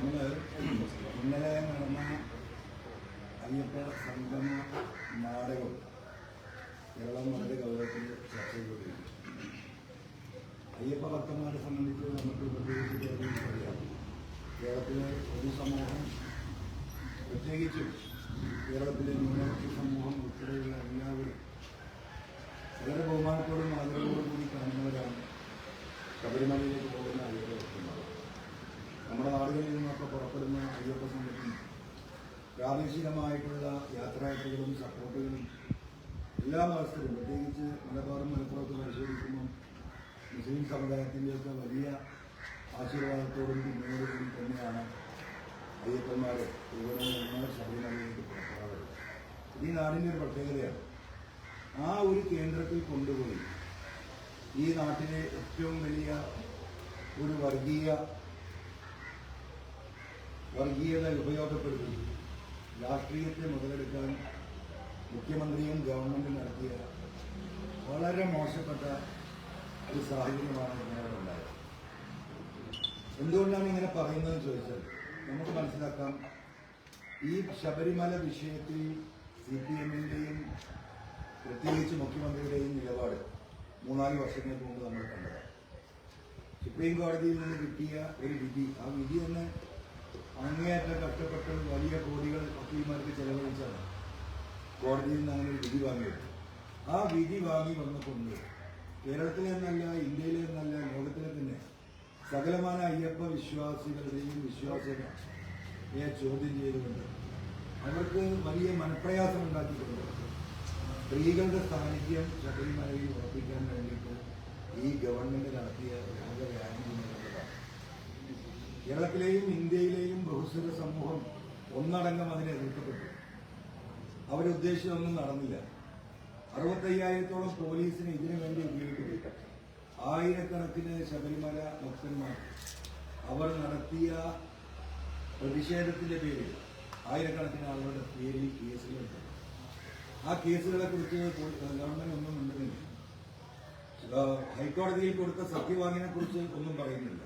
നമ്മൾ ഇന്നലെ നടന്ന അയ്യപ്പ സംഗമ നാടകം കേരളം വളരെ ഗൗരവത്തിൽ ചർച്ച ചെയ്തുകൊണ്ടിരിക്കുന്നു. അയ്യപ്പ ഭക്തന്മാരെ സംബന്ധിച്ച് നമുക്ക് പ്രത്യേകിച്ച് അറിയാം. കേരളത്തിലെ ഒരു സമൂഹം പ്രത്യേകിച്ചും കേരളത്തിലെ ന്യൂനപക്ഷ സമൂഹം ഉൾപ്പെടെയുള്ള എല്ലാവരും വളരെ ബഹുമാനത്തോടും ആദരവോടും കൂടി കാണുന്നവരാണ് ശബരിമലയിലേക്ക് പോകുന്ന അയ്യപ്പ. നമ്മുടെ നാടുകളിൽ നിന്നൊക്കെ പുറപ്പെടുന്ന അയ്യപ്പ സംഘത്തിന് പ്രാദേശികമായിട്ടുള്ള യാത്രയാത്രകളും സപ്പോർട്ടുകളും എല്ലാ മതസ്ഥരും പ്രത്യേകിച്ച് മലബാറും മലപ്പുറത്ത് പരിശോധിക്കുമ്പോൾ മുസ്ലിം സമുദായത്തിന്റെയൊക്കെ വലിയ ആശീർവാദത്തോടും പിന്നോടുകൂടി തന്നെയാണ് അയ്യപ്പന്മാർ ഇവിടെ ശബരിമലയിലേക്ക് പുറപ്പെടാറുള്ളത്. ഈ നാടിന്റെ ഒരു പ്രത്യേകതയാണ്. ആ ഒരു കേന്ദ്രത്തിൽ കൊണ്ടുപോയി ഈ നാട്ടിലെ ഏറ്റവും വലിയ ഒരു വർഗീയ വർഗീയത ഉപയോഗപ്പെടുത്തി രാഷ്ട്രീയത്തെ മുതലെടുക്കാൻ മുഖ്യമന്ത്രിയും ഗവൺമെന്റും നടത്തിയ വളരെ മോശപ്പെട്ട ഒരു സാഹചര്യമാണ് ഇങ്ങനെ ഉണ്ടായത് എന്തുകൊണ്ടാണ് ഇങ്ങനെ പറയുന്നത് ചോദിച്ചാൽ നമുക്ക് മനസ്സിലാക്കാം. ഈ ശബരിമല വിഷയത്തിൽ സി പി എമ്മിന്റെയും പ്രത്യേകിച്ച് മുഖ്യമന്ത്രിയുടെയും നിലപാട് മൂന്നാൽ വർഷങ്ങൾക്ക് മുമ്പ് നമ്മൾ കണ്ടതാണ്. സുപ്രീം കോടതിയിൽ നിന്ന് കിട്ടിയ ഒരു വിധി ആ വിധി തന്നെ അങ്ങേയറ്റം കഷ്ടപ്പെട്ട് വലിയ കോടികൾ വക്കീൽമാർക്ക് ചെലവഴിച്ചാണ് കോടതിയിൽ നിന്ന് അങ്ങനെ ഒരു വിധി വാങ്ങിയത്. ആ വിധി വാങ്ങി വന്നപ്പോൾ കേരളത്തിലെ എന്നല്ല ഇന്ത്യയിലെ എന്നല്ല ലോകത്തിലെ തന്നെ സകലമാന അയ്യപ്പ വിശ്വാസികളുടെയും വിശ്വാസത്തെ ചോദ്യം ചെയ്തുകൊണ്ട് അവർക്ക് വലിയ മനപ്രയാസം ഉണ്ടാക്കിയിട്ടുണ്ട് സ്ത്രീകളുടെ സാന്നിധ്യം ശബരിമലയിൽ ഉറപ്പിക്കാൻ വേണ്ടിയിട്ട് ഈ ഗവൺമെന്റ് നടത്തിയ എന്നുള്ളതാണ് കേരളത്തിലെയും ഇന്ത്യയിലെയും ബഹുസ്വര സമൂഹം ഒന്നടങ്കം അതിനെ എതിർക്കപ്പെട്ടു. അവരുദ്ദേശിച്ചതൊന്നും നടന്നില്ല. അറുപത്തയ്യായിരത്തോളം പോലീസിനെ ഇതിനു വേണ്ടി ഉപയോഗിക്കപ്പെട്ടു. ആയിരക്കണക്കിന് ശബരിമല ഭക്തന്മാർ അവർ നടത്തിയ പ്രതിഷേധത്തിന്റെ പേരിൽ ആയിരക്കണക്കിന് ആളുകളുടെ പേരിൽ കേസുകളുണ്ട് ആ കേസുകളെ കുറിച്ച് ഗവൺമെന്റ് ഒന്നും ഉണ്ടെന്നില്ല ഹൈക്കോടതിയിൽ കൊടുത്ത സത്യവാങ്ങിനെ കുറിച്ച് ഒന്നും പറയുന്നില്ല.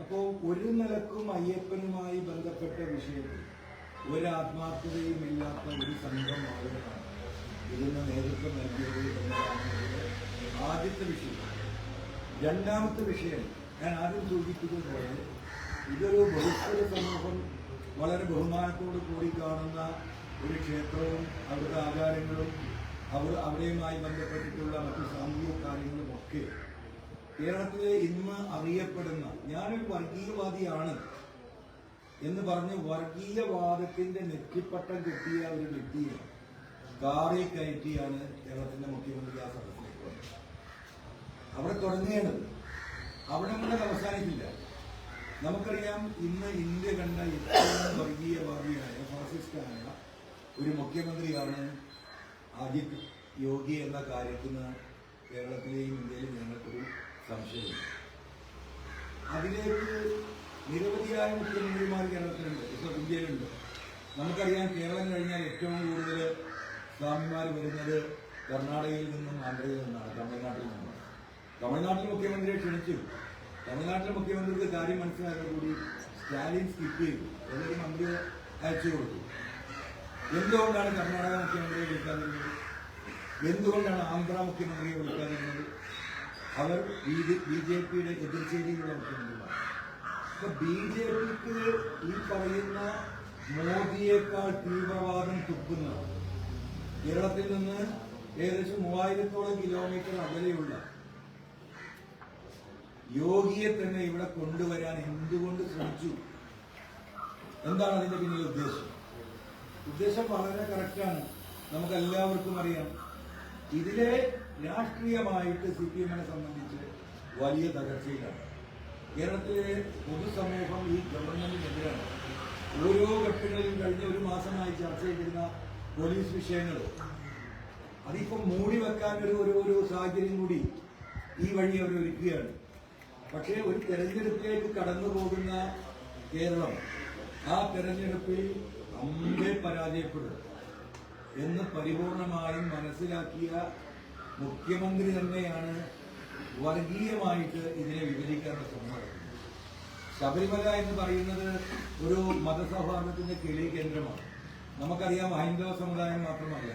അപ്പോൾ ഒരു നിലക്കും അയ്യപ്പനുമായി ബന്ധപ്പെട്ട വിഷയത്തിൽ ഒരു ആത്മാർത്ഥതയും ഇല്ലാത്ത ഒരു സംഘം ആളുകളാണ്. ഇതിന് നേതൃത്വം നൽകിയത് എന്നതാണ് ആദ്യത്തെ വിഷയം. രണ്ടാമത്തെ വിഷയം ഞാൻ ആദ്യം സൂചിപ്പിച്ചതുപോലെ ഇതൊരു ബഹുസ്വര സമൂഹം വളരെ ബഹുമാനത്തോട് കൂടി കാണുന്ന ഒരു ക്ഷേത്രവും അവിടുത്തെ ആചാരങ്ങളും അവർ അവരെയുമായി ബന്ധപ്പെട്ടിട്ടുള്ള മറ്റു സാമൂഹിക കാര്യങ്ങളും ഒക്കെ കേരളത്തിലെ ഇന്ന് അറിയപ്പെടുന്ന ഞാനൊരു വർഗീയവാദിയാണ് എന്ന് പറഞ്ഞ് വർഗീയവാദത്തിന്റെ നെറ്റിപ്പട്ടം കിട്ടിയ ഒരു വ്യക്തിയെ കാറിൽ കയറ്റിയാണ് കേരളത്തിന്റെ മുഖ്യമന്ത്രി ആ സദസ്സിലേക്ക് വന്നത്. അവിടെ തുടങ്ങേണ്ടത് അവിടെ കൂടെ അവസാനിക്കില്ല. നമുക്കറിയാം ഇന്ന് ഇന്ത്യ കണ്ട ഏറ്റവും വർഗീയവാദിയായ ഫാസിസ്റ്റായ ഒരു മുഖ്യമന്ത്രിയാണ് അജിത് യോഗി എന്ന കാര്യത്തിന് കേരളത്തിലെയും ഇന്ത്യയിലും ഞങ്ങൾക്കൊരു സംശയമില്ല. അതിലേക്ക് നിരവധിയായ മുഖ്യമന്ത്രിമാർ കേരളത്തിലുണ്ട്. ഇപ്പോൾ ഇന്ത്യയിലുണ്ട്. നമുക്കറിയാം കേരളം കഴിഞ്ഞാൽ ഏറ്റവും കൂടുതൽ സ്വാമിമാർ വരുന്നത് കർണാടകയിൽ നിന്നും ആന്ധ്രയിൽ നിന്നാണ് തമിഴ്നാട്ടിൽ നിന്നും തമിഴ്നാട്ടിൽ മുഖ്യമന്ത്രിയെ ക്ഷണിച്ചു. തമിഴ്നാട്ടിലെ മുഖ്യമന്ത്രിക്ക് കാര്യം മനസ്സിലായതോടുകൂടി സ്റ്റാലിൻ സ്കിപ്പ് ചെയ്തു. ഏതൊരു മന്ത്രിയെ അയച്ചു കൊടുത്തു. എന്തുകൊണ്ടാണ് കർണാടക മുഖ്യമന്ത്രിയെ വിളിക്കാതിരുന്നത്? എന്തുകൊണ്ടാണ് ആന്ധ്ര മുഖ്യമന്ത്രിയെ വിളിക്കാതിരുന്നത്? അവർ ബി ജെ പിയുടെ എതിർചേരിയിലുള്ള മുഖ്യമന്ത്രിമാർ അപ്പൊ ബി ജെ പിക്ക് ഈ പറയുന്ന മോദിയേക്കാൾ തീവ്രവാദം തുപ്പുന്ന കേരളത്തിൽ നിന്ന് ഏകദേശം മൂവായിരത്തോളം കിലോമീറ്റർ അകലെയുള്ള യോഗിയെ തന്നെ ഇവിടെ കൊണ്ടുവരാൻ എന്തുകൊണ്ട് ശ്രമിച്ചു? എന്താണ് അതിന്റെ പിന്നിൽ ഉദ്ദേശം? ഉദ്ദേശം വളരെ കറക്റ്റാണ് നമുക്ക് എല്ലാവർക്കും അറിയാം. ഇതിലെ രാഷ്ട്രീയമായിട്ട് സി പി എമ്മിനെ സംബന്ധിച്ച് വലിയ തകർച്ചയിലാണ്. കേരളത്തിലെ പൊതുസമൂഹം ഈ ഗവൺമെന്റിനെതിരാണ്. ഓരോ ഘട്ടങ്ങളിലും കഴിഞ്ഞ ഒരു മാസമായി ചർച്ച ചെയ്തിരുന്ന പോലീസ് വിഷയങ്ങൾ അതിപ്പം മൂടി വെക്കാൻ ഒരു ഒരു സാഹചര്യം കൂടി ഈ വഴി അവർ ഒരുക്കുകയാണ്. പക്ഷേ ഒരു തെരഞ്ഞെടുപ്പിലേക്ക് കടന്നു പോകുന്ന കേരളം ആ തെരഞ്ഞെടുപ്പിൽ അമ്പേ പരാജയപ്പെടും എന്ന് പരിപൂർണമായും മനസ്സിലാക്കിയ മുഖ്യമന്ത്രി തന്നെയാണ് വർഗീയമായിട്ട് ഇതിനെ വിവരിക്കാനുള്ള ശ്രമം ശബരിമല എന്ന് പറയുന്നത് ഒരു മതസൗഹാർദ്ദത്തിന്റെ കിളി കേന്ദ്രമാണ്. നമുക്കറിയാം ഹൈന്ദവ സമുദായം മാത്രമല്ല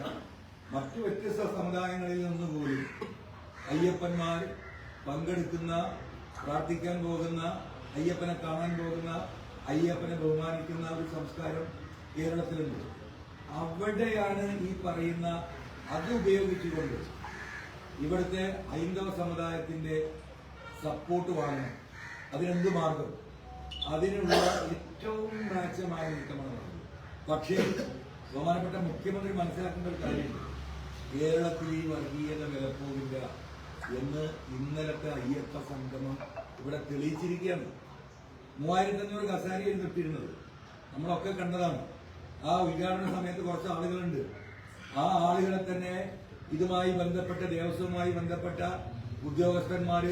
മറ്റു വ്യത്യസ്ത സമുദായങ്ങളിൽ നിന്ന് പോലും അയ്യപ്പന്മാർ പങ്കെടുക്കുന്ന പ്രാർത്ഥിക്കാൻ പോകുന്ന അയ്യപ്പനെ കാണാൻ പോകുന്ന അയ്യപ്പനെ ബഹുമാനിക്കുന്ന ഒരു സംസ്കാരം കേരളത്തിലുണ്ട്. അവിടെയാണ് ഈ പറയുന്ന അത് ഉപയോഗിച്ചുകൊണ്ട് ഇവിടുത്തെ ഹൈന്ദവ സമുദായത്തിന്റെ സപ്പോർട്ട് വാങ്ങണം അതിനെന്ത് മാർഗം? അതിനുള്ള ഏറ്റവും മ്ലാച്ഛമായ നീക്കമാണ്. പക്ഷേ ബഹുമാനപ്പെട്ട മുഖ്യമന്ത്രി മനസ്സിലാക്കേണ്ട ഒരു കാര്യമുണ്ട് കേരളത്തിൽ ഈ വർഗീയത വിലപ്പോവില്ല എന്ന് ഇന്നലത്തെ അയ്യപ്പ സംഗമം ഇവിടെ തെളിയിച്ചിരിക്കുകയാണ്. മൂവായിരത്തി അഞ്ഞൂറ് കസാരിയിൽ ഇട്ടിരുന്നത് നമ്മളൊക്കെ കണ്ടതാണ്. ആ ഉദ്ഘാടന സമയത്ത് കുറച്ച് ആളുകളുണ്ട്. ആ ആളുകളെ തന്നെ ഇതുമായി ബന്ധപ്പെട്ട ദേവസ്വവുമായി ബന്ധപ്പെട്ട ഉദ്യോഗസ്ഥന്മാര്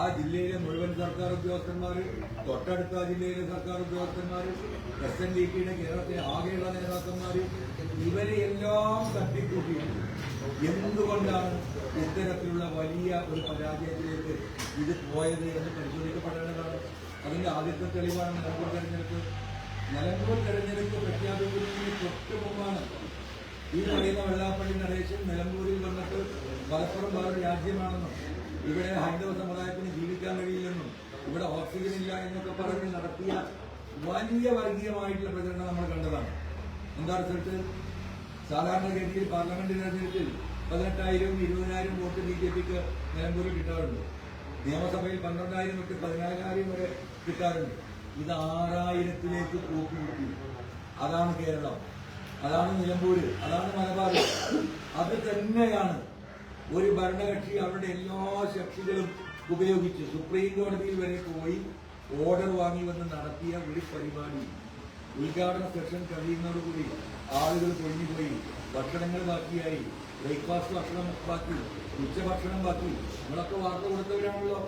ആ ജില്ലയിലെ മുഴുവൻ സർക്കാർ ഉദ്യോഗസ്ഥന്മാര് തൊട്ടടുത്ത ജില്ലയിലെ സർക്കാർ ഉദ്യോഗസ്ഥന്മാര് എസ് എൻ ഡി പിയുടെ കേരളത്തിലെ ആകെയുള്ള നേതാക്കന്മാര് ഇവരെ എല്ലാം തട്ടിക്കൂട്ടി എന്തുകൊണ്ടാണ് ഇത്തരത്തിലുള്ള വലിയ ഒരു പരാജയത്തിലേക്ക് ഇത് പോയത് എന്ന് പരിശോധിക്കപ്പെടേണ്ടതാണ്? അതിന്റെ ആദ്യത്തെ തെളിവാണ് നിലമ്പൂർ തെരഞ്ഞെടുപ്പ്. നിലമ്പൂർ തെരഞ്ഞെടുപ്പ് പ്രഖ്യാപിക്കുന്നതിന് തൊട്ട് മുമ്പാണ് ഈ പറയുന്ന വെള്ളാപ്പള്ളി നടേശൻ നിലമ്പൂരിൽ വന്നിട്ട് മലപ്പുറം വേറൊരു രാജ്യമാണെന്നും ഇവിടെ ഹൈന്ദവ സമുദായത്തിന് ജീവിക്കാൻ കഴിയില്ലെന്നും ഇവിടെ ഓക്സിജൻ ഇല്ല എന്നൊക്കെ പറഞ്ഞ് നടത്തിയ വലിയ വർഗീയമായിട്ടുള്ള പ്രചരണം നമ്മൾ കണ്ടതാണ്. എന്താ റിസൾട്ട് സാധാരണഗതിയിൽ പാർലമെന്റ് തെരഞ്ഞെടുപ്പിൽ പതിനെട്ടായിരവും ഇരുപതിനായിരം വോട്ട് ബി ജെ പിക്ക് നിലമ്പൂരിൽ കിട്ടാറുണ്ട്. നിയമസഭയിൽ പന്ത്രണ്ടായിരം തൊട്ട് പതിനാലായിരം വരെ കിട്ടാറുണ്ട്. ഇത് ആറായിരത്തിലേക്ക് കൂട്ടി. അതാണ് കേരളം. അതാണ് നിലമ്പൂര് അതാണ് മലബാർ അത് തന്നെയാണ് ഒരു ഭരണകക്ഷി അവരുടെ എല്ലാ ശക്തികളും ഉപയോഗിച്ച് സുപ്രീം കോടതിയിൽ വരെ പോയി ഓർഡർ വാങ്ങി വന്ന് നടത്തിയ ഒരു പരിപാടി. ഉദ്ഘാടന സെഷൻ കഴിയുന്നതോടുകൂടി ആളുകൾ കൊഴിഞ്ഞുപോയി ഭക്ഷണങ്ങൾ ബാക്കിയായി ബ്രേക്ക്ഫാസ്റ്റ് ഭക്ഷണം ബാക്കി ഉച്ചഭക്ഷണം ബാക്കി. നമ്മളൊക്കെ വാർത്ത കൊടുത്തവരാണല്ലോ.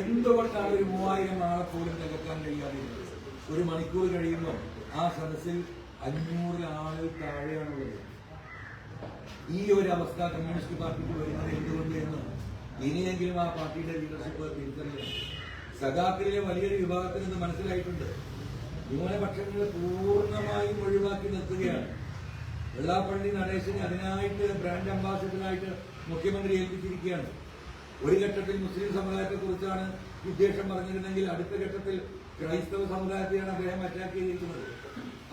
എന്തുകൊണ്ടാണ് ഒരു മൂവായിരം ആളെ പോലും തികക്കാൻ കഴിയാതിരുന്നത്? ഒരു മണിക്കൂർ കഴിയുമ്പോൾ ആ സദസ്സിൽ അഞ്ഞൂറ് ആളുകൾ താഴെയാണുള്ളത്. ഈ ഒരു അവസ്ഥ കമ്മ്യൂണിസ്റ്റ് പാർട്ടിക്ക് വരുന്നത് എന്തുകൊണ്ട് എന്ന് ഇനിയെങ്കിലും ആ പാർട്ടിയുടെ ലീഡർഷിപ്പ് തിരിച്ചറിയണം സഖാക്കളിലെ വലിയൊരു വിഭാഗത്തിൽ നിന്ന് മനസ്സിലായിട്ടുണ്ട്. ന്യൂനപക്ഷങ്ങളെ പൂർണമായും ഒഴിവാക്കി നിർത്തുകയാണ്. വെള്ളാപ്പള്ളി നടേശന് അതിനായിട്ട് ബ്രാൻഡ് അംബാസിഡറായിട്ട് മുഖ്യമന്ത്രി ഏൽപ്പിച്ചിരിക്കുകയാണ്. ഒരു ഘട്ടത്തിൽ മുസ്ലിം സമുദായത്തെ കുറിച്ചാണ് വിദ്വേഷം പറഞ്ഞിരുന്നെങ്കിൽ അടുത്ത ഘട്ടത്തിൽ ക്രൈസ്തവ സമുദായത്തെയാണ് അദ്ദേഹം അറ്റാക്ക് ചെയ്തിരിക്കുന്നത്.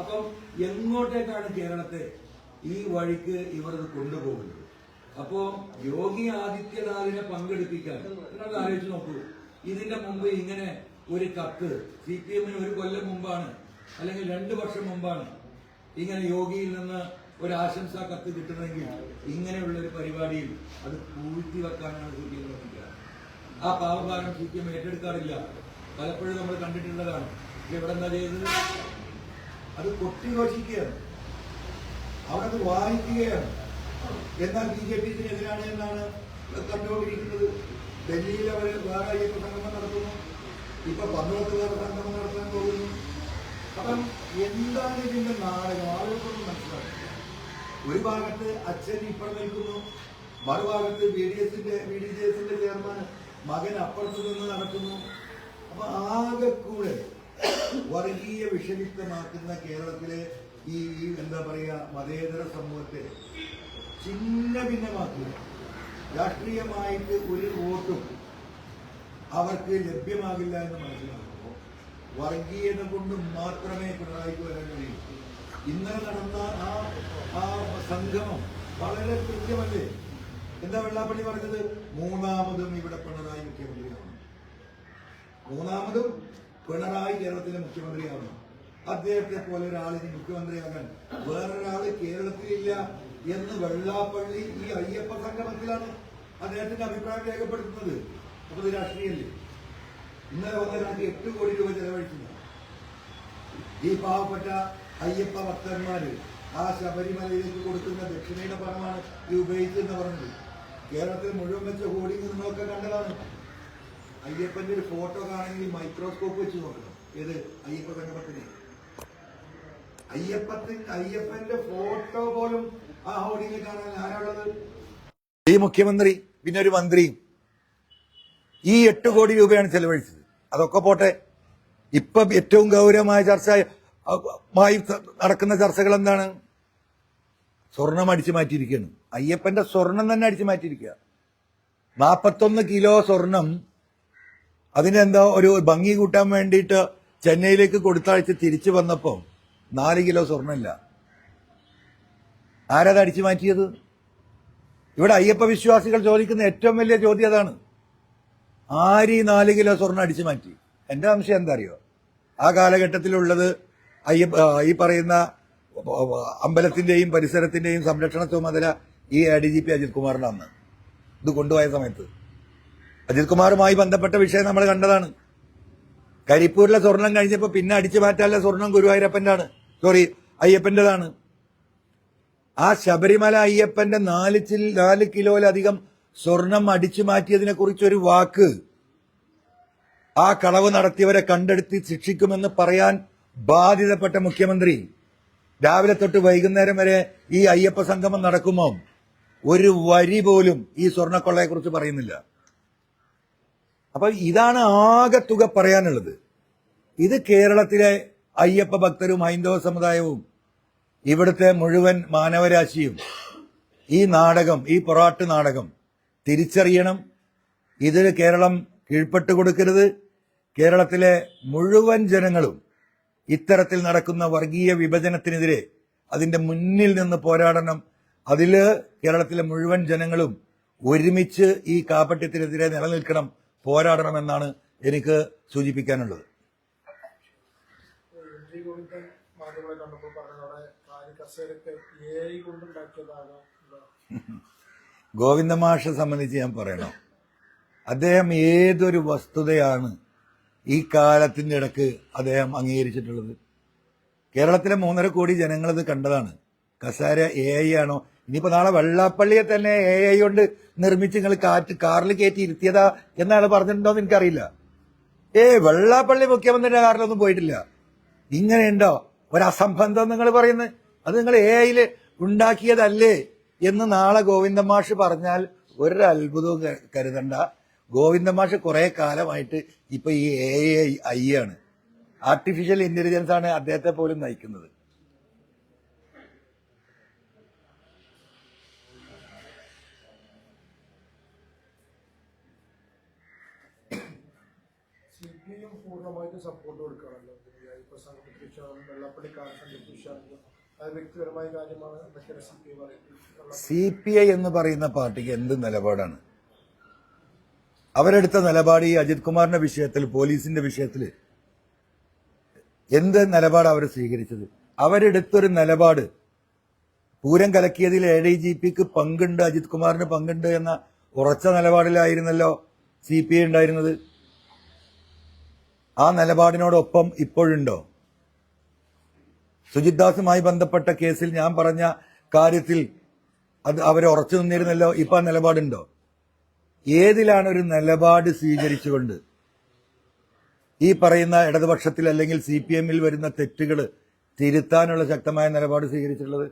അപ്പം എങ്ങോട്ടേക്കാണ് കേരളത്തെ ഈ വഴിക്ക് ഇവർ കൊണ്ടുപോകുന്നത്? അപ്പോ യോഗി ആദിത്യനാഥിനെ പങ്കെടുപ്പിക്കാൻ നിങ്ങൾ ആലോചിച്ച് നോക്കൂ. ഇതിന്റെ മുമ്പ് ഇങ്ങനെ ഒരു കത്ത് സി പി എമ്മിന് ഒരു കൊല്ലം മുമ്പാണ് അല്ലെങ്കിൽ രണ്ടു വർഷം മുമ്പാണ് ഇങ്ങനെ യോഗിയിൽ നിന്ന് ഒരു ആശംസാ കത്ത് കിട്ടണമെങ്കിൽ ഇങ്ങനെയുള്ള ഒരു പരിപാടിയിൽ അത് പൂഴ്ത്തി വെക്കാനാണ് സി പി എം ശ്രമിക്കുക ആ പാവഭാരം സി പി എം ഏറ്റെടുക്കാറില്ല. പലപ്പോഴും നമ്മൾ കണ്ടിട്ടുള്ളതാണ്. ഇവിടെ എന്താ ചെയ്തത്? അത് കൊട്ടിഘോഷിക്കുകയാണ് അവിടെ അത് വായിക്കുകയാണ്. എന്നാൽ ബി ജെ പിക്ക് എതിരാണ് എന്നാണ് കണ്ടുകൊണ്ടിരിക്കുന്നത്. ഡൽഹിയിൽ അവർ വേറെ അയ്യപ്പ സംഗമം നടത്തുന്നു. ഇപ്പൊ പന്ത്രണ്ട് പേർ സംഗമം നടത്താൻ പോകുന്നു. അപ്പം എന്താണ് ഇതിന്റെ നാടകം? ആളുകൾക്കൊന്നും മനസ്സിലാക്കില്ല. ഒരു ഭാഗത്ത് അച്ഛൻ ഇപ്പുറം നിൽക്കുന്നു. മറുഭാഗത്ത് ബി ഡി എസിന്റെ ബി ഡി ജെ എസിന്റെ ചെയർമാൻ മകൻ അപ്പുറത്ത് നിന്ന് നടക്കുന്നു. അപ്പൊ ആകെ കൂടെ വർഗീയ വിഷലിപ്തമാക്കുന്ന കേരളത്തിലെ ഈ എന്താ പറയുക മതേതര സമൂഹത്തെ ചിന്ന ഭിന്നമാക്കുക രാഷ്ട്രീയമായിട്ട് ഒരു വോട്ടും അവർക്ക് ലഭ്യമാകില്ല എന്ന് മനസ്സിലാക്കുമ്പോൾ വർഗീയത കൊണ്ട് മാത്രമേ പിണറായിക്ക് വരാൻ കഴിയൂ. ഇന്നലെ നടന്ന ആ ആ സംഗമം വളരെ കൃത്യമല്ലേ? എന്താ വെള്ളാപ്പള്ളി പറഞ്ഞത്? മൂന്നാമതും ഇവിടെ പിണറായി മുഖ്യമന്ത്രിയാണ്. മൂന്നാമതും പിണറായി കേരളത്തിലെ മുഖ്യമന്ത്രിയാവണം. അദ്ദേഹത്തെ പോലെ ഒരാളിന് മുഖ്യമന്ത്രിയാകാൻ വേറൊരാൾ കേരളത്തിലില്ല എന്ന് വെള്ളാപ്പള്ളി ഈ അയ്യപ്പ സംഗമത്തിലാണ് അദ്ദേഹത്തിന്റെ അഭിപ്രായം രേഖപ്പെടുത്തുന്നത്. അപ്പൊ രാഷ്ട്രീയല്ലേ? ഇന്നലെ വന്ന കണക്ക് എട്ട് കോടി രൂപ ചെലവഴിക്കുന്നത് ഈ പാവപ്പെട്ട അയ്യപ്പ ഭക്തന്മാര് ആ ശബരിമലയിലേക്ക് കൊടുക്കുന്ന ദക്ഷിണയുടെ പണമാണ് ഈ ഉപയോഗിച്ചെന്ന് പറഞ്ഞത്. കേരളത്തിൽ മുഴുവൻ വെച്ച ഹോർഡിംഗ് നിങ്ങളൊക്കെ കണ്ടതാണ്. അയ്യപ്പന്റെ ഒരു ഫോട്ടോ കാണണമെങ്കിൽ മൈക്രോസ്കോപ്പ് വെച്ച് നോക്കണം. ഏത്? അയ്യപ്പ സംഗമത്തിന് അയ്യപ്പത്തിന് അയ്യപ്പന്റെ ഫോട്ടോ പോലും ആ ഹോർഡിങ്ങിൽ കാണാൻ ആരാണുള്ളത്? ഈ മുഖ്യമന്ത്രി പിന്നെ ഒരു മന്ത്രിയും. ഈ എട്ട് കോടി രൂപയാണ് ചെലവഴിച്ചത്. അതൊക്കെ പോട്ടെ. ഇപ്പൊ ഏറ്റവും ഗൗരവമായ ചർച്ച നടക്കുന്ന ചർച്ചകൾ എന്താണ്? സ്വർണം അടിച്ചു മാറ്റിയിരിക്കുകയാണ്. അയ്യപ്പന്റെ സ്വർണം തന്നെ അടിച്ചു മാറ്റിയിരിക്കുക നാപ്പത്തൊന്ന് കിലോ സ്വർണം അതിനെന്തോ ഒരു ഭംഗി കൂട്ടാൻ വേണ്ടിയിട്ട് ചെന്നൈയിലേക്ക് കൊടുത്തയച്ച് തിരിച്ചു വന്നപ്പോൾ നാല് കിലോ സ്വർണമില്ല. ആരത് അടിച്ചു മാറ്റിയത്? ഇവിടെ അയ്യപ്പ വിശ്വാസികൾ ചോദിക്കുന്ന ഏറ്റവും വലിയ ചോദ്യം അതാണ്. ആര് ഈ നാല് കിലോ സ്വർണം അടിച്ചു മാറ്റി? എന്റെ സംശയം എന്താ അറിയോ ആ കാലഘട്ടത്തിലുള്ളത് അയ്യപ്പ ഈ പറയുന്ന അമ്പലത്തിന്റെയും പരിസരത്തിന്റെയും സംരക്ഷണ ചുമതല ഈ ഡി ജി പി അജിത് കുമാറിനാണ്. ഇത് കൊണ്ടുപോയ സമയത്ത്. അജിത് കുമാറുമായി ബന്ധപ്പെട്ട വിഷയം നമ്മൾ കണ്ടതാണ്. കരിപ്പൂരിലെ സ്വർണം കഴിഞ്ഞപ്പോൾ പിന്നെ അടിച്ചു മാറ്റാനുള്ള സ്വർണം ഗുരുവായൂരപ്പന്റെ ആണ് സോറി അയ്യപ്പന്റേതാണ്. ആ ശബരിമല അയ്യപ്പന്റെ നാല് ചിൽ നാല് കിലോയിലധികം സ്വർണം അടിച്ചു മാറ്റിയതിനെ കുറിച്ചൊരു വാക്ക് ആ കളവ് നടത്തിയവരെ കണ്ടെടുത്ത് ശിക്ഷിക്കുമെന്ന് പറയാൻ ബാധിതപ്പെട്ട മുഖ്യമന്ത്രി. രാവിലെ തൊട്ട് വൈകുന്നേരം വരെ ഈ അയ്യപ്പ സംഗമം നടക്കുമോ? ഒരു വരി പോലും ഈ സ്വർണക്കൊള്ളയെ കുറിച്ച് പറയുന്നില്ല. അപ്പൊ ഇതാണ് ആകെ തുക പറയാനുള്ളത്. ഇത് കേരളത്തിലെ അയ്യപ്പ ഭക്തരും ഹൈന്ദവ സമുദായവും ഇവിടുത്തെ മുഴുവൻ മാനവരാശിയും ഈ നാടകം ഈ പൊറാട്ട് നാടകം തിരിച്ചറിയണം. ഇതിന് കേരളം കീഴ്പ്പെട്ട് കൊടുക്കരുത്. കേരളത്തിലെ മുഴുവൻ ജനങ്ങളും ഇത്തരത്തിൽ നടക്കുന്ന വർഗീയ വിഭജനത്തിനെതിരെ അതിന്റെ മുന്നിൽ നിന്ന് പോരാടണം. അതിൽ കേരളത്തിലെ മുഴുവൻ ജനങ്ങളും ഒരുമിച്ച് ഈ കാപട്യത്തിനെതിരെ നിലനിൽക്കണം. പോരാടണമെന്നാണ് എനിക്ക് സൂചിപ്പിക്കാനുള്ളത്. ഗോവിന്ദമാഷെ സംബന്ധിച്ച് ഞാൻ പറയണം. അദ്ദേഹം ഏതൊരു വസ്തുതയാണ് ഈ കാലത്തിന്റെ ഇടയ്ക്ക് അദ്ദേഹം അംഗീകരിച്ചിട്ടുള്ളത്? കേരളത്തിലെ മൂന്നര കോടി ജനങ്ങളത് കണ്ടതാണ്. കസാര എ ഐ ആണോ ഇനിയിപ്പോ നാളെ വെള്ളാപ്പള്ളിയെ തന്നെ എ ഐ കൊണ്ട് നിർമ്മിച്ച് നിങ്ങൾ കാറ്റ് കാറിൽ കയറ്റി ഇരുത്തിയതാ എന്നാണ് പറഞ്ഞിട്ടുണ്ടോ എന്ന് എനിക്കറിയില്ല. ഏ വെള്ളാപ്പള്ളി മുഖ്യമന്ത്രിയുടെ കാറിലൊന്നും പോയിട്ടില്ല. ഇങ്ങനെയുണ്ടോ? ഒരു അസംബന്ധം നിങ്ങൾ പറയുന്നത് അത് നിങ്ങൾ എ ഐയിൽ ഉണ്ടാക്കിയതല്ലേ എന്ന് നാളെ ഗോവിന്ദ മാഷ് പറഞ്ഞാൽ ഒരു അത്ഭുതവും ഗോവിന്ദ കരുതണ്ട ഗോവിന്ദമാഷ് കുറെ കാലമായിട്ട് ഇപ്പൊ ഈ എ ഐ ഐ ആണ്. ആർട്ടിഫിഷ്യൽ ഇന്റലിജൻസ് ആണ് അദ്ദേഹത്തെ പോലും നയിക്കുന്നത് സി പി ഐ പൂർണമായിട്ടും സപ്പോർട്ട് കൊടുക്കുകയാണല്ലോ പ്രസംഗത്തെ കുറിച്ചാണെങ്കിലും Vellappally I C P I എന്ന് പറയുന്ന പാർട്ടിക്ക് എന്ത് നിലപാടാണ്? അവരെടുത്ത നിലപാട് ഈ അജിത് കുമാറിന്റെ വിഷയത്തിൽ പോലീസിന്റെ വിഷയത്തിൽ എന്ത് നിലപാട് അവർ സ്വീകരിച്ചത്? അവരെടുത്തൊരു നിലപാട് പൂരം കലക്കിയതിൽ എ ഡി ജി പിക്ക് പങ്കുണ്ട് അജിത് കുമാറിന് പങ്കുണ്ട് എന്ന ഉറച്ച നിലപാടിലായിരുന്നല്ലോ സി പി ഐ ഉണ്ടായിരുന്നത്. ആ നിലപാടിനോടൊപ്പം ഇപ്പോഴുണ്ടോ? സുജിത് ദാസുമായി ബന്ധപ്പെട്ട കേസിൽ ഞാൻ പറഞ്ഞ കാര്യത്തിൽ അത് അവരെ ഉറച്ചു നിന്നിരുന്നല്ലോ ഇപ്പൊ ആ നിലപാടുണ്ടോ? ഏതിലാണ് ഒരു നിലപാട് സ്വീകരിച്ചുകൊണ്ട് ഈ പറയുന്ന ഇടതുപക്ഷത്തിൽ അല്ലെങ്കിൽ സി പി എമ്മിൽ വരുന്ന തെറ്റുകൾ തിരുത്താനുള്ള ശക്തമായ നിലപാട് സ്വീകരിച്ചിട്ടുള്ളത്?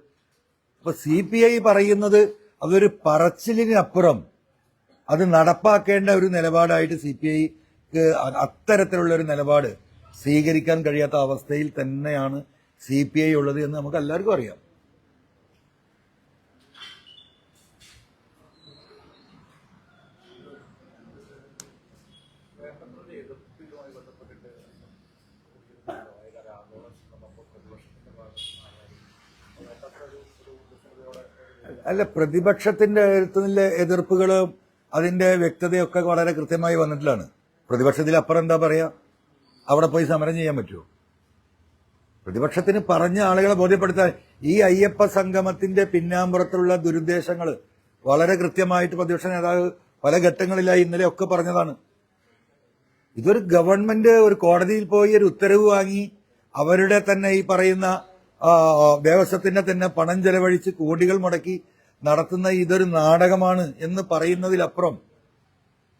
അപ്പൊ സി പി ഐ പറയുന്നത് അതൊരു പറച്ചിലിനപ്പുറം അത് നടപ്പാക്കേണ്ട ഒരു നിലപാടായിട്ട് സി പി ഐക്ക് അത്തരത്തിലുള്ള ഒരു നിലപാട് സ്വീകരിക്കാൻ കഴിയാത്ത അവസ്ഥയിൽ തന്നെയാണ് സി പി ഐ ഉള്ളത് എന്ന് നമുക്ക് എല്ലാവർക്കും അറിയാം. അല്ല പ്രതിപക്ഷത്തിന്റെ എഴുത്തുനിലെ എതിർപ്പുകളും അതിന്റെ വ്യക്തതയൊക്കെ വളരെ കൃത്യമായി വന്നിട്ടുള്ളതാണ് പ്രതിപക്ഷത്തിൽ അപ്പുറം എന്താ പറയാ? അവിടെ പോയി സമരം ചെയ്യാൻ പറ്റുമോ പ്രതിപക്ഷത്തിന് പറഞ്ഞ ആളുകളെ ബോധ്യപ്പെടുത്താൻ ഈ അയ്യപ്പ സംഗമത്തിന്റെ പിന്നാമ്പുറത്തുള്ള ദുരുദ്ദേശങ്ങൾ വളരെ കൃത്യമായിട്ട് പ്രതിപക്ഷ നേതാവ് പല ഘട്ടങ്ങളിലായി ഇന്നലെ ഒക്കെ പറഞ്ഞതാണ്. ഇതൊരു ഗവൺമെന്റ് ഒരു കോടതിയിൽ പോയി ഒരു ഉത്തരവ് വാങ്ങി അവരുടെ തന്നെ ഈ പറയുന്ന ദേവസ്വത്തിന്റെ തന്നെ പണം ചെലവഴിച്ച് കോടികൾ മുടക്കി നടത്തുന്ന ഇതൊരു നാടകമാണ് എന്ന് പറയുന്നതിലപ്പുറം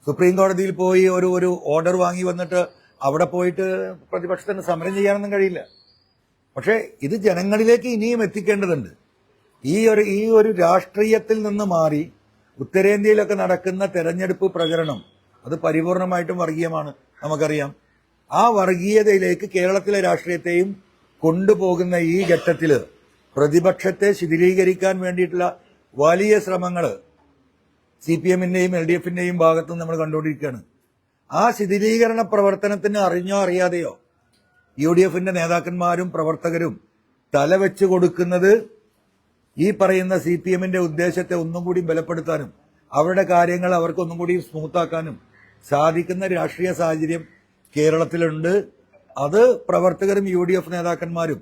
സുപ്രീം കോടതിയിൽ പോയി ഒരു ഒരു ഓർഡർ വാങ്ങി വന്നിട്ട് അവിടെ പോയിട്ട് പ്രതിപക്ഷത്തിന് സമരം ചെയ്യാനൊന്നും കഴിയില്ല. പക്ഷേ ഇത് ജനങ്ങളിലേക്ക് ഇനിയും എത്തിക്കേണ്ടതുണ്ട്. ഈ ഒരു ഈ ഒരു രാഷ്ട്രീയത്തിൽ നിന്ന് മാറി ഉത്തരേന്ത്യയിലൊക്കെ നടക്കുന്ന തെരഞ്ഞെടുപ്പ് പ്രചരണം അത് പരിപൂർണമായിട്ടും വർഗീയമാണ് നമുക്കറിയാം. ആ വർഗീയതയിലേക്ക് കേരളത്തിലെ രാഷ്ട്രീയത്തെയും കൊണ്ടുപോകുന്ന ഈ ഘട്ടത്തിൽ പ്രതിപക്ഷത്തെ ശിഥിലീകരിക്കാൻ വേണ്ടിയിട്ടുള്ള വലിയ ശ്രമങ്ങൾ സി പി എമ്മിന്റെയും എൽ ഡി എഫിന്റെയും ഭാഗത്ത് നമ്മൾ കണ്ടുകൊണ്ടിരിക്കുകയാണ്. ആ ശിഥിലീകരണ പ്രവർത്തനത്തിന് അറിഞ്ഞോ അറിയാതെയോ യു ഡി എഫിന്റെ നേതാക്കന്മാരും പ്രവർത്തകരും തലവെച്ച് കൊടുക്കുന്നത് ഈ പറയുന്ന സി പി എമ്മിന്റെ ഉദ്ദേശത്തെ ഒന്നും കൂടി ബലപ്പെടുത്താനും അവരുടെ കാര്യങ്ങൾ അവർക്ക് ഒന്നും കൂടി സ്മൂത്താക്കാനും സാധിക്കുന്ന രാഷ്ട്രീയ സാഹചര്യം കേരളത്തിലുണ്ട്. അത് പ്രവർത്തകരും യു ഡി എഫ് നേതാക്കന്മാരും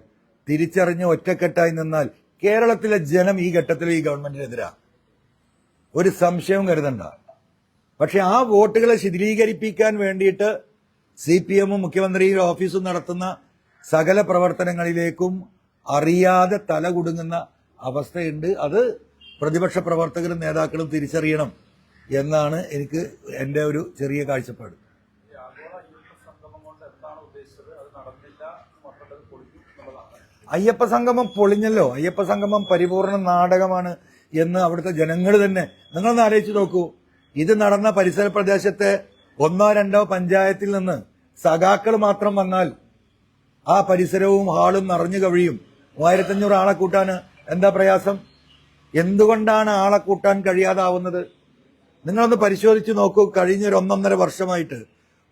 തിരിച്ചറിഞ്ഞ് ഒറ്റക്കെട്ടായി നിന്നാൽ കേരളത്തിലെ ജനം ഈ ഘട്ടത്തിൽ ഈ ഗവൺമെന്റിനെതിരാണ് ഒരു സംശയവും കരുതണ്ട. പക്ഷെ ആ വോട്ടുകളെ ശിഥിലീകരിപ്പിക്കാൻ വേണ്ടിയിട്ട് സി പി എമ്മും മുഖ്യമന്ത്രിയുടെ ഓഫീസും നടത്തുന്ന സകല പ്രവർത്തനങ്ങളിലേക്കും അറിയാതെ തല കുടുങ്ങുന്ന അവസ്ഥയുണ്ട്. അത് പ്രതിപക്ഷ പ്രവർത്തകരും നേതാക്കളും തിരിച്ചറിയണം എന്നാണ് എനിക്ക് എന്റെ ഒരു ചെറിയ കാഴ്ചപ്പാട്. അയ്യപ്പ സംഗമം പൊളിഞ്ഞല്ലോ. അയ്യപ്പ സംഗമം പരിപൂർണ നാടകമാണ്. എന്ന് അവിടുത്തെ ജനങ്ങൾ തന്നെ നിങ്ങളൊന്ന് ആലോചിച്ച് നോക്കൂ. ഇത് നടന്ന പരിസര പ്രദേശത്തെ ഒന്നോ രണ്ടോ പഞ്ചായത്തിൽ നിന്ന് സഖാക്കൾ മാത്രം വന്നാൽ ആ പരിസരവും ഹാളും നിറഞ്ഞു കവിയും. മൂവായിരത്തഞ്ഞൂറ് ആളെ കൂട്ടാന് എന്താ പ്രയാസം? എന്തുകൊണ്ടാണ് ആളെ കൂട്ടാൻ കഴിയാതാവുന്നത്? നിങ്ങളൊന്ന് പരിശോധിച്ച് നോക്കൂ. കഴിഞ്ഞ ഒരു ഒന്നൊന്നര വർഷമായിട്ട്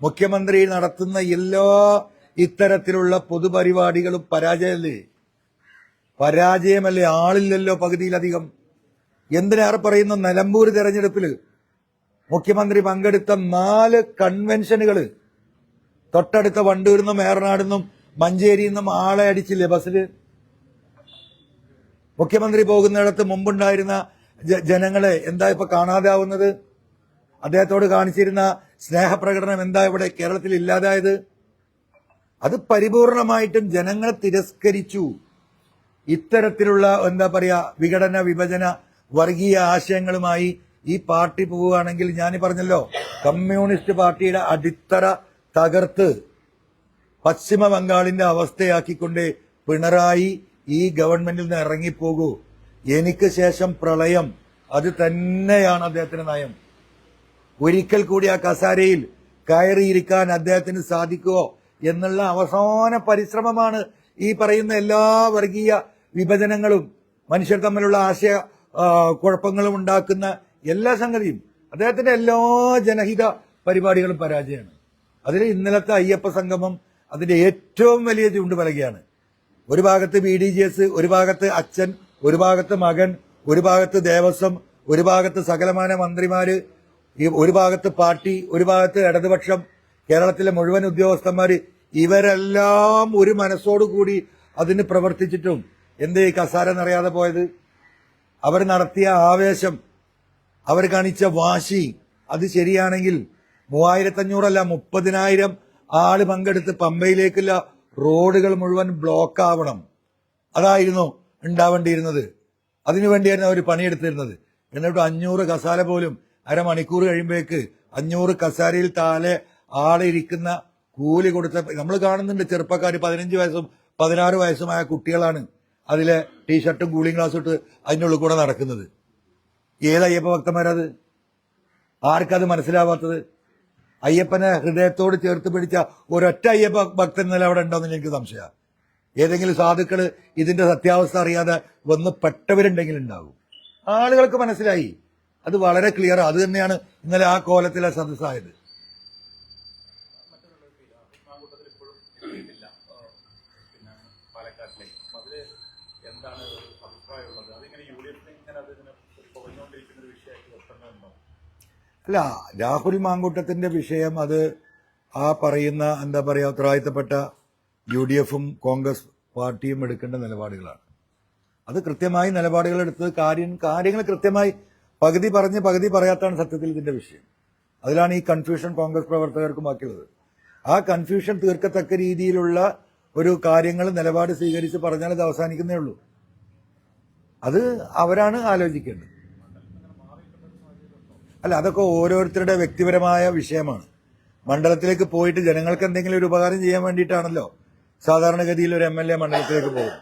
മുഖ്യമന്ത്രി നടത്തുന്ന എല്ലാ ഇത്തരത്തിലുള്ള പൊതുപരിപാടികളും പരാജയമല്ലേ? പരാജയമല്ലേ? ആളില്ലല്ലോ പകുതിയിലധികം. എന്തിനേറെ പറയുന്നു നിലമ്പൂർ തെരഞ്ഞെടുപ്പിൽ മുഖ്യമന്ത്രി പങ്കെടുത്ത നാല് കൺവെൻഷനുകൾ തൊട്ടടുത്ത വണ്ടൂരിൽ നിന്നും ഏറനാടിൽ നിന്നും മഞ്ചേരിയിൽ നിന്നും ആളെ അടിച്ചില്ലേ ബസ്സിൽ മുഖ്യമന്ത്രി പോകുന്നിടത്ത് മുമ്പുണ്ടായിരുന്ന ജനങ്ങളെ എന്താ ഇപ്പൊ കാണാതാവുന്നത്? അദ്ദേഹത്തോട് കാണിച്ചിരുന്ന സ്നേഹപ്രകടനം എന്താ ഇവിടെ കേരളത്തിൽ ഇല്ലാതായത്? അത് പരിപൂർണമായിട്ടും ജനങ്ങളെ തിരസ്കരിച്ചു. ഇത്തരത്തിലുള്ള എന്താ പറയുക വിഘടന വിഭജന വർഗീയ ആശയങ്ങളുമായി ഈ പാർട്ടി പോവുകയാണെങ്കിൽ ഞാൻ പറഞ്ഞല്ലോ കമ്മ്യൂണിസ്റ്റ് പാർട്ടിയുടെ അടിത്തറ തകർത്ത് പശ്ചിമ ബംഗാളിന്റെ അവസ്ഥയാക്കിക്കൊണ്ട് പിണറായി ഈ ഗവൺമെന്റിൽ നിന്ന് ഇറങ്ങിപ്പോകൂ. എനിക്ക് ശേഷം പ്രളയം അത് തന്നെയാണ് അദ്ദേഹത്തിന്റെ നയം. ഒരിക്കൽ കൂടി ആ കസാരയിൽ കയറിയിരിക്കാൻ അദ്ദേഹത്തിന് സാധിക്കുമോ എന്നുള്ള അവസാന പരിശ്രമമാണ് ഈ പറയുന്ന എല്ലാ വർഗീയ വിഭജനങ്ങളും മനുഷ്യർ തമ്മിലുള്ള ആശയ കുഴപ്പങ്ങളും ഉണ്ടാക്കുന്ന എല്ലാ സംഗതിയും അദ്ദേഹത്തിന്റെ എല്ലാ ജനഹിത പരിപാടികളും പരാജയമാണ്. അതിൽ ഇന്നലത്തെ അയ്യപ്പ സംഗമം അതിന്റെ ഏറ്റവും വലിയ ചൂണ്ടുപലകയാണ് ഒരു ഭാഗത്ത് ബി ഡി ജി എസ് ഒരു ഭാഗത്ത് അച്ഛൻ ഒരു ഭാഗത്ത് മകൻ ഒരു ഭാഗത്ത് ദേവസ്വം ഒരു ഭാഗത്ത് സകലമാന മന്ത്രിമാര് ഒരു ഭാഗത്ത് പാർട്ടി ഒരു ഭാഗത്ത് ഇടതുപക്ഷം കേരളത്തിലെ മുഴുവൻ ഉദ്യോഗസ്ഥന്മാര് ഇവരെല്ലാം ഒരു മനസ്സോടുകൂടി അതിന് പ്രവർത്തിച്ചിട്ടും. എന്തേ കസാര നിറയാതെ പോയത്? അവർ നടത്തിയ ആവേശം അവർ കാണിച്ച വാശി അത് ശരിയാണെങ്കിൽ മൂവായിരത്തഞ്ഞൂറല്ല മുപ്പതിനായിരം ആൾ പങ്കെടുത്ത് പമ്പയിലേക്കുള്ള റോഡുകൾ മുഴുവൻ ബ്ലോക്ക് ആവണം. അതായിരുന്നു ഉണ്ടാവേണ്ടിയിരുന്നത്. അതിനുവേണ്ടിയായിരുന്നു അവർ പണിയെടുത്തിരുന്നത്. എന്നിട്ട് അഞ്ഞൂറ് കസാല പോലും അരമണിക്കൂർ കഴിയുമ്പോഴേക്ക് അഞ്ഞൂറ് കസാരയിൽ താഴെ ആളെ ഇരിക്കുന്ന കൂലി കൊടുത്ത നമ്മൾ കാണുന്നുണ്ട് ചെറുപ്പക്കാർ പതിനഞ്ച് വയസ്സും പതിനാറ് വയസ്സുമായ കുട്ടികളാണ്. അതിലെ ടീഷർട്ടും കൂളിംഗ് ഗ്ലാസ് ഇട്ട് അതിന്റെ ഉള്ളിൽ കൂടെ നടക്കുന്നത്. ഏത് അയ്യപ്പ ഭക്തന്മാരത്? ആർക്കത് മനസ്സിലാവാത്തത്? അയ്യപ്പനെ ഹൃദയത്തോട് ചേർത്ത് പിടിച്ച ഒരൊറ്റ അയ്യപ്പ ഭക്തൻ നില അവിടെ ഉണ്ടോയെന്ന് എനിക്ക് സംശയ ഏതെങ്കിലും സാധുക്കൾ ഇതിന്റെ സത്യാവസ്ഥ അറിയാതെ വന്ന് പെട്ടവരുണ്ടെങ്കിൽ ഉണ്ടാകും ആളുകൾക്ക് മനസ്സിലായി. അത് വളരെ ക്ലിയർ അത് തന്നെയാണ് ഇന്നലെ ആ കോലത്തിലെ സദസ്സായത് മാങ്കൂട്ടത്തിൽ ഇപ്പോഴും എത്തിയിട്ടില്ല ആ, പിന്നെ പാലക്കാട്ടിലേക്ക് അപ്പം അതിൽ എന്താണ് ഒരു അഭിപ്രായമുള്ളത് അതിങ്ങനെ യു ഡി എഫിന് ഇങ്ങനെ അതിങ്ങനെ പുകഞ്ഞുകൊണ്ടിരിക്കുന്ന ഒരു വിഷയമായിട്ട് വെക്കുന്നുണ്ടോ അല്ല രാഹുൽ മാങ്കൂട്ടത്തിന്റെ വിഷയം അത് ആ പറയുന്ന എന്താ പറയാ ഉത്തരവാദിത്തപ്പെട്ട യു ഡി എഫും കോൺഗ്രസ് പാർട്ടിയും എടുക്കേണ്ട നിലപാടുകളാണ്. അത് കൃത്യമായി നിലപാടുകൾ എടുത്ത് കാര്യം കാര്യങ്ങൾ കൃത്യമായി പകുതി പറഞ്ഞ് പകുതി പറയാത്താണ് സത്യത്തിൽ ഇതിന്റെ വിഷയം. അതിലാണ് ഈ കൺഫ്യൂഷൻ കോൺഗ്രസ് പ്രവർത്തകർക്കും ബാക്കിയുള്ളത്. ആ കൺഫ്യൂഷൻ തീർക്കത്തക്ക രീതിയിലുള്ള ഒരു കാര്യങ്ങൾ നിലപാട് സ്വീകരിച്ച് പറഞ്ഞാൽ ഇത് അവസാനിക്കുന്നേ ഉള്ളൂ. അത് അവരാണ് ആലോചിക്കേണ്ടത്. അല്ല അതൊക്കെ ഓരോരുത്തരുടെ വ്യക്തിപരമായ വിഷയമാണ്. മണ്ഡലത്തിലേക്ക് പോയിട്ട് ജനങ്ങൾക്ക് എന്തെങ്കിലും ഒരു ഉപകാരം ചെയ്യാൻ വേണ്ടിയിട്ടാണല്ലോ സാധാരണഗതിയിൽ ഒരു എം എൽ എ മണ്ഡലത്തിലേക്ക് പോകും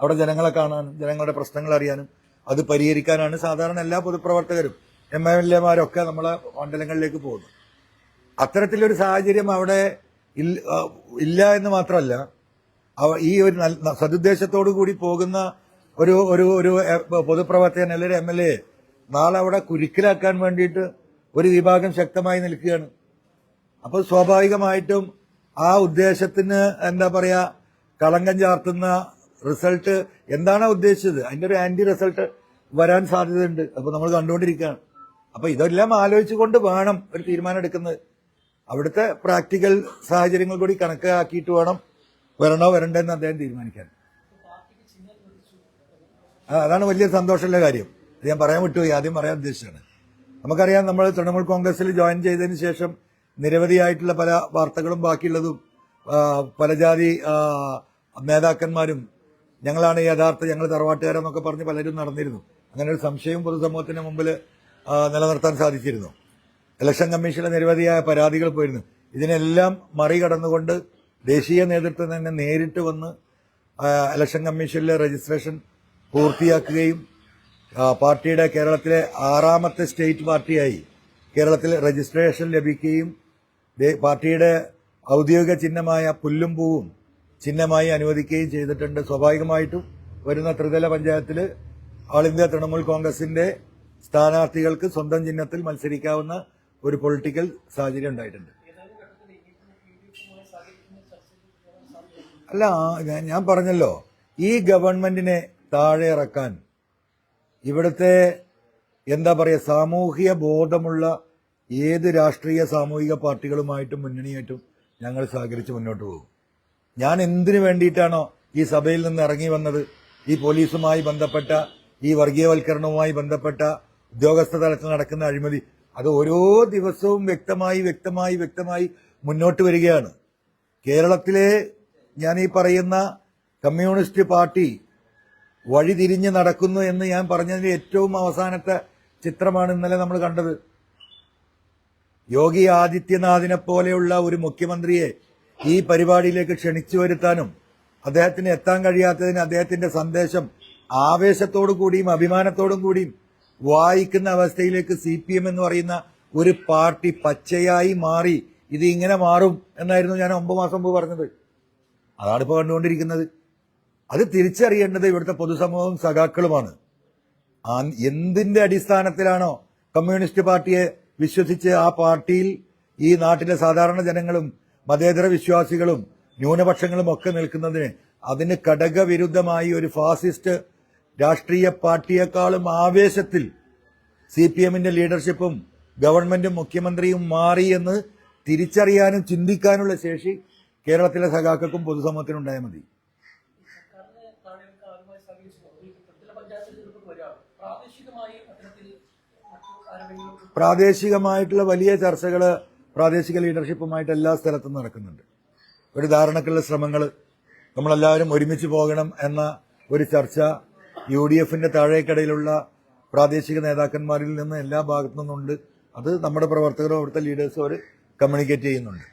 അവിടെ ജനങ്ങളെ കാണാനും ജനങ്ങളുടെ പ്രശ്നങ്ങൾ അറിയാനും അത് പരിഹരിക്കാനാണ് സാധാരണ എല്ലാ പൊതുപ്രവർത്തകരും എം എൽ എമാരൊക്കെ നമ്മളെ മണ്ഡലങ്ങളിലേക്ക് പോകുന്നു അത്തരത്തിലൊരു സാഹചര്യം അവിടെ ഇല്ല- എന്ന് മാത്രമല്ല ഈ ഒരു സതുദ്ദേശത്തോടു കൂടി പോകുന്ന ഒരു ഒരു ഒരു പൊതുപ്രവർത്തകൻ അല്ലെങ്കിൽ എം എൽ എ നാളെ അവിടെ കുരുക്കിലാക്കാൻ വേണ്ടിയിട്ട് ഒരു വിഭാഗം ശക്തമായി നിൽക്കുകയാണ്. അപ്പോൾ സ്വാഭാവികമായിട്ടും ആ ഉദ്ദേശത്തിന് എന്താ പറയാ കളങ്കം ചാർത്തുന്ന റിസൾട്ട് എന്താണ് ഉദ്ദേശിച്ചത്? അതിന്റെ ഒരു ആന്റി റിസൾട്ട് വരാൻ സാധ്യതയുണ്ട്. അപ്പൊ നമ്മൾ കണ്ടുകൊണ്ടിരിക്കുകയാണ്. അപ്പൊ ഇതെല്ലാം ആലോചിച്ചുകൊണ്ട് വേണം ഒരു തീരുമാനം എടുക്കുന്നത്. അവിടുത്തെ പ്രാക്ടിക്കൽ സാഹചര്യങ്ങൾ കൂടി കണക്കാക്കിയിട്ട് വേണം വരണോ വരണ്ടെന്ന് അദ്ദേഹം തീരുമാനിക്കാൻ. അതാണ് വലിയ സന്തോഷമുള്ള കാര്യം. ഇത് ഞാൻ പറയാൻ വിട്ടുപോയി ആദ്യം പറയാൻ ഉദ്ദേശിച്ചാണ് നമുക്കറിയാം നമ്മൾ തൃണമൂൽ കോൺഗ്രസിൽ ജോയിൻ ചെയ്തതിന് ശേഷം നിരവധിയായിട്ടുള്ള പല വാർത്തകളും ബാക്കിയുള്ളതും പല ജാതി നേതാക്കന്മാരും ഞങ്ങളാണ് യഥാർത്ഥ ഞങ്ങൾ തറവാട്ടുകാരെന്നൊക്കെ പറഞ്ഞ് പലരും നടന്നിരുന്നു. അങ്ങനെ ഒരു സംശയവും പൊതുസമൂഹത്തിന് മുമ്പിൽ നിലനിർത്താൻ സാധിച്ചിരുന്നു. ഇലക്ഷൻ കമ്മീഷനിലെ നിരവധിയായ പരാതികൾ പോയിരുന്നു. ഇതിനെല്ലാം മറികടന്നുകൊണ്ട് ദേശീയ നേതൃത്വം തന്നെ നേരിട്ട് വന്ന് ഇലക്ഷൻ കമ്മീഷനിലെ രജിസ്ട്രേഷൻ പൂർത്തിയാക്കുകയും പാർട്ടിയുടെ കേരളത്തിലെ ആറാമത്തെ സ്റ്റേറ്റ് പാർട്ടിയായി കേരളത്തിൽ രജിസ്ട്രേഷൻ ലഭിക്കുകയും പാർട്ടിയുടെ ഔദ്യോഗിക ചിഹ്നമായ പുല്ലും പൂവും ചിഹ്നമായി അനുവദിക്കുകയും ചെയ്തിട്ടുണ്ട്. സ്വാഭാവികമായിട്ടും വരുന്ന ത്രിതല പഞ്ചായത്തിൽ ആൾ ഇന്ത്യ തൃണമൂൽ കോൺഗ്രസിന്റെ സ്ഥാനാർത്ഥികൾക്ക് സ്വന്തം ചിഹ്നത്തിൽ മത്സരിക്കാവുന്ന ഒരു പൊളിറ്റിക്കൽ സാഹചര്യം ഉണ്ടായിട്ടുണ്ട്. അല്ല ഞാൻ പറഞ്ഞല്ലോ ഈ ഗവൺമെന്റിനെ താഴെ ഇറക്കാൻ ഇവിടുത്തെ എന്താ പറയുക സാമൂഹിക ബോധമുള്ള ഏത് രാഷ്ട്രീയ സാമൂഹിക പാർട്ടികളുമായിട്ടും മുന്നണിയായിട്ടും ഞങ്ങൾ സഹകരിച്ച് മുന്നോട്ട് പോകും. ഞാൻ എന്തിനു വേണ്ടിയിട്ടാണോ ഈ സഭയിൽ നിന്ന് ഇറങ്ങി വന്നത്? ഈ പോലീസുമായി ബന്ധപ്പെട്ട ഈ വർഗീയവൽക്കരണവുമായി ബന്ധപ്പെട്ട ഉദ്യോഗസ്ഥ തലത്തിൽ നടക്കുന്ന അഴിമതി അത് ഓരോ ദിവസവും വ്യക്തമായി വ്യക്തമായി വ്യക്തമായി മുന്നോട്ട് വരികയാണ്. കേരളത്തിലെ ഞാൻ ഈ പറയുന്ന കമ്മ്യൂണിസ്റ്റ് പാർട്ടി വഴിതിരിഞ്ഞ് നടക്കുന്നു എന്ന് ഞാൻ പറഞ്ഞതിന്റെ ഏറ്റവും അവസാനത്തെ ചിത്രമാണ് ഇന്നലെ നമ്മൾ കണ്ടത്. യോഗി ആദിത്യനാഥിനെ പോലെയുള്ള ഒരു മുഖ്യമന്ത്രിയെ ഈ പരിപാടിയിലേക്ക് ക്ഷണിച്ചു വരുത്താനും അദ്ദേഹത്തിന് എത്താൻ കഴിയാത്തതിന് അദ്ദേഹത്തിന്റെ സന്ദേശം ആവേശത്തോടു കൂടിയും അഭിമാനത്തോടും കൂടിയും വായിക്കുന്ന അവസ്ഥയിലേക്ക് സി പി എം എന്ന് പറയുന്ന ഒരു പാർട്ടി പച്ചയായി മാറി ഇത് ഇങ്ങനെ മാറും എന്നായിരുന്നു ഞാൻ ഒമ്പത് മാസം മുമ്പ് പറഞ്ഞത്. അതാണ് ഇപ്പോൾ കണ്ടുകൊണ്ടിരിക്കുന്നത്. അത് തിരിച്ചറിയേണ്ടത് ഇവിടുത്തെ പൊതുസമൂഹവും സഖാക്കളുമാണ്. എന്തിന്റെ അടിസ്ഥാനത്തിലാണോ കമ്മ്യൂണിസ്റ്റ് പാർട്ടിയെ വിശ്വസിച്ച് ആ പാർട്ടിയിൽ ഈ നാട്ടിലെ സാധാരണ ജനങ്ങളും മതേതര വിശ്വാസികളും ന്യൂനപക്ഷങ്ങളും ഒക്കെ നിൽക്കുന്നതിന് അതിന് ഘടകവിരുദ്ധമായി ഒരു ഫാസിസ്റ്റ് രാഷ്ട്രീയ പാർട്ടിയെക്കാളും ആവേശത്തിൽ സി പി എമ്മിന്റെ ലീഡർഷിപ്പും ഗവൺമെന്റും മുഖ്യമന്ത്രിയും മാറി എന്ന് തിരിച്ചറിയാനും ചിന്തിക്കാനുള്ള ശേഷി കേരളത്തിലെ സഖാക്കൾക്കും പൊതുസമൂഹത്തിനുണ്ടായാൽ മതി സർക്കാരിന് താഴെയൊക്കെ ആരുമായി സഹകരിച്ചു ഈ ത്രിതല പഞ്ചായത്തിൽ നിൽക്കുന്ന ഒരാൾ പ്രാദേശികമായി അത്തരത്തിൽ മറ്റു ആരെങ്കിലും പ്രാദേശികമായിട്ടുള്ള വലിയ ചർച്ചകൾ പ്രാദേശിക ലീഡർഷിപ്പുമായിട്ട് എല്ലാ സ്ഥലത്തും നടക്കുന്നുണ്ട്. ഒരു ധാരണക്കുള്ള ശ്രമങ്ങൾ നമ്മളെല്ലാവരും ഒരുമിച്ച് പോകണം എന്ന ഒരു ചർച്ച യു ഡി എഫിന്റെ താഴേക്കടയിലുള്ള പ്രാദേശിക നേതാക്കന്മാരിൽ നിന്ന് എല്ലാ ഭാഗത്തു നിന്നുണ്ട് അത് നമ്മുടെ പ്രവർത്തകരും അവിടുത്തെ ലീഡേഴ്സും അവർ കമ്മ്യൂണിക്കേറ്റ് ചെയ്യുന്നുണ്ട്.